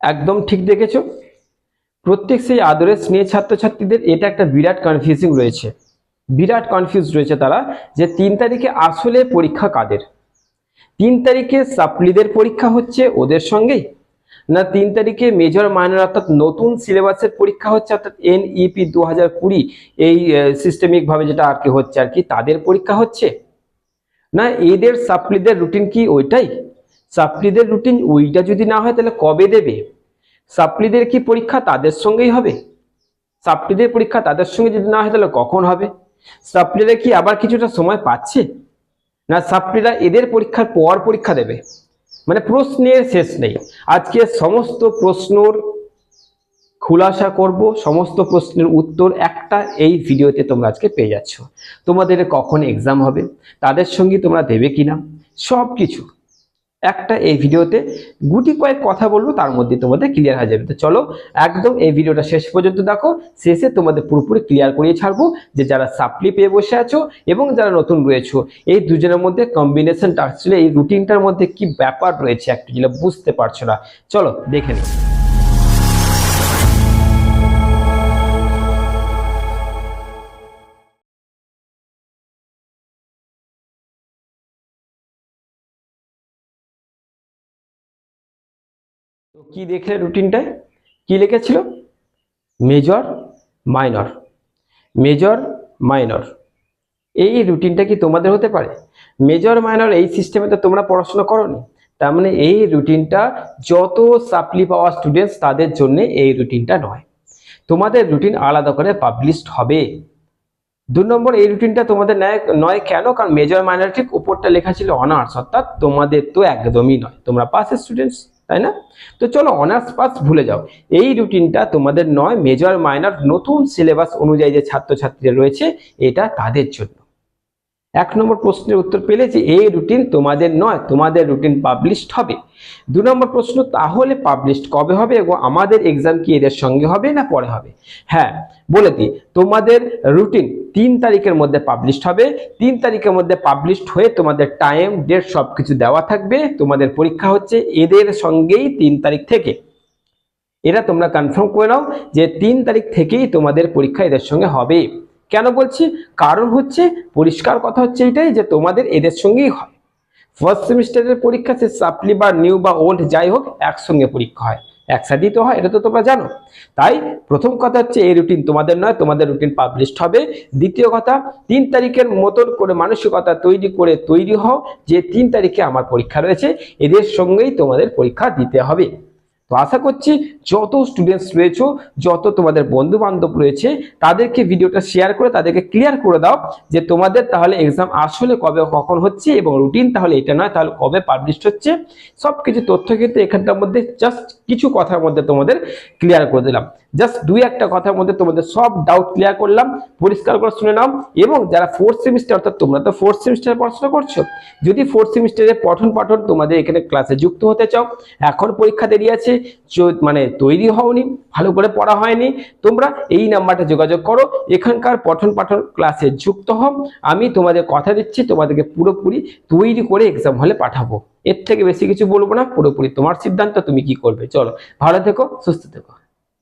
একদম ঠিক দেখেছ। প্রত্যেক সেই আদরের স্নেহ ছাত্রছাত্রীদের এটা একটা বিরাট কনফিউজিং রয়েছে। বিরাট কনফিউজ রয়েছে তারা যে তিন তারিখে আসলে পরীক্ষা কাদের? তিন তারিখে সাপ্লিদের পরীক্ষা হচ্ছে ওদের সঙ্গেই? না তিন তারিখে মেজর মাইনর অর্থাৎ নতুন সিলেবাসের পরীক্ষা হচ্ছে অর্থাৎ এনইপি দু হাজার কুড়ি এই সিস্টেমিক ভাবে যেটা আর কি হচ্ছে আর কি, তাদের পরীক্ষা হচ্ছে? না এদের সাপ্লিদের রুটিন কি ওইটাই? সাপ্লিদের রুটিন ওইটা যদি না হয়, তাহলে কবে দেবে? সাপ্লিদের কি পরীক্ষা তাদের সঙ্গেই হবে? সাপ্লিদের পরীক্ষা তাদের সঙ্গে যদি না হয়, তাহলে কখন হবে? সাপ্লিরা কি আবার কিছুটা সময় পাচ্ছে? না, সাপ্লিরা এদের পরীক্ষার পর পরীক্ষা দেবে? মানে প্রশ্নের শেষ নেই। আজকে সমস্ত প্রশ্নর খুলাসা করব, সমস্ত প্রশ্নের উত্তর একটা এই ভিডিওতে তোমরা আজকে পেয়ে যাচ্ছ। তোমাদের কখন এক্সাম হবে, তাদের সঙ্গে তোমরা দেবে কিনা সব কিছু একটা এই ভিডিওতে গুটি কয়েক কথা বলব, তার মধ্যে তোমাদের ক্লিয়ার হয়ে যাবে। তো চলো একদম এই ভিডিওটা শেষ পর্যন্ত দেখো, শেষে তোমাদের পুরোপুরি ক্লিয়ার করিয়ে ছাড়বো যে যারা সাপ্লি পেয়ে বসে আছো এবং যারা নতুন রয়েছো, এই দুজনের মধ্যে কম্বিনেশনটা আসলে এই রুটিনটার মধ্যে কি ব্যাপার রয়েছে একটু যেটা বুঝতে পারছ না। চলো দেখে নিই। তো কি দেখলে রুটিনটায় কি লিখেছিল? মেজর মাইনর মেজর মাইনর এই রুটিনটা কি তোমাদের হতে পারে? মেজর মাইনর এই সিস্টেমে তো তোমরা পড়াশোনা করনি। তার মানে এই রুটিনটা যত সাপ্লি পাওয়া স্টুডেন্টস তাদের জন্য এই রুটিনটা নয়। তোমাদের রুটিন আলাদা করে পাবলিশড হবে। দু নম্বর, এই রুটিনটা তোমাদের নয় নয় কেন? কারণ মেজর মাইনর ঠিক উপরটা লেখা ছিল অনার্স অর্থাৎ তোমাদের তো একদমই নয়। তোমরা পাস স্টুডেন্টস তাই না? তো চলো অনার্স পাস ভুলে যাও। এই রুটিনটা তোমাদের নয় মেজর মাইনর নতুন সিলেবাস অনুযায়ী যে ছাত্রছাত্রীরা রয়েছে, এটা তাদের জন্য। এক নম্বর প্রশ্নের উত্তর পেলে যে এই রুটিন তোমাদের নয়, তোমাদের রুটিন পাবলিশড হবে। দু নম্বর প্রশ্ন, তাহলে পাবলিশড কবে হবে এবং আমাদের এক্সাম কি এদের সঙ্গে হবে না পরে হবে? হ্যাঁ বলে দিই, তোমাদের রুটিন তিন তারিখের মধ্যে পাবলিশড হবে। তিন তারিখের মধ্যে পাবলিশড হয়ে তোমাদের টাইম ডেট সব কিছু দেওয়া থাকবে। তোমাদের পরীক্ষা হচ্ছে এদের সঙ্গেই তিন তারিখ থেকে। এটা তোমরা কনফার্ম করে নাও যে তিন তারিখ থেকেই তোমাদের পরীক্ষা এদের সঙ্গে হবে। কেন বলছি? কারণ হচ্ছে, পরিষ্কার কথা হচ্ছে এটাই যে তোমাদের এদের সঙ্গেই হয়। ফার্স্ট সেমিস্টারের পরীক্ষা সে সাপ্লি বা নিউ বা ওল্ড যাই হোক, একসঙ্গে পরীক্ষা হয়। একসাথেই তো হয়, এটা তো তোমরা জানো। তাই প্রথম কথা হচ্ছে, এই রুটিন তোমাদের নয়, তোমাদের রুটিন পাবলিশড হবে। দ্বিতীয় কথা, তিন তারিখের মতন করে মানসিকতা তৈরি করে তৈরি হও, যে তিন তারিখে আমার পরীক্ষা রয়েছে, এদের সঙ্গেই তোমাদের পরীক্ষা দিতে হবে। তো আশা করছি যত স্টুডেন্টস রয়েছে, যত তোমাদের বন্ধু বান্ধব রয়েছে, তাদেরকে ভিডিওটা শেয়ার করে তাদেরকে ক্লিয়ার করে দাও যে তোমাদের তাহলে এক্সাম আসলে কবে কখন হচ্ছে এবং রুটিন তাহলে এটা নয়, তাহলে কবে পাবলিশ হচ্ছে। সব কিছু তথ্য কিন্তু এখানটার মধ্যে জাস্ট কিছু কথার মধ্যে তোমাদের ক্লিয়ার করে দিলাম। জাস্ট দুই একটা কথার মধ্যে তোমাদের সব ডাউট ক্লিয়ার করলাম, পরিষ্কার করে শুনে নাও এবং যারা ফোর্থ সেমিস্টার অর্থাৎ তোমরা তো ফোর্থ সেমিস্টারে পড়াশোনা করছ, যদি ফোর্থ সেমিস্টারে পঠন পাঠন তোমাদের এখানে ক্লাসে যুক্ত হতে চাও, এখন পরীক্ষা দেরি আছে মানে তৈরি হওনি, ভালো করে পড়া হয়নি। তোমরা এই নাম্বারটা যোগাযোগ করো, এখানকার পঠন পাঠন ক্লাসে যুক্ত হও। আমি তোমাদের কথা দিচ্ছি, তোমাদেরকে পুরোপুরি তৈরি করে এক্সাম হলে পাঠাবো। এর থেকে বেশি কিছু বলব না, পুরোপুরি তোমার সিদ্ধান্ত, তুমি কি করবে? চলো, ভালো থেকো, সুস্থ থেকো।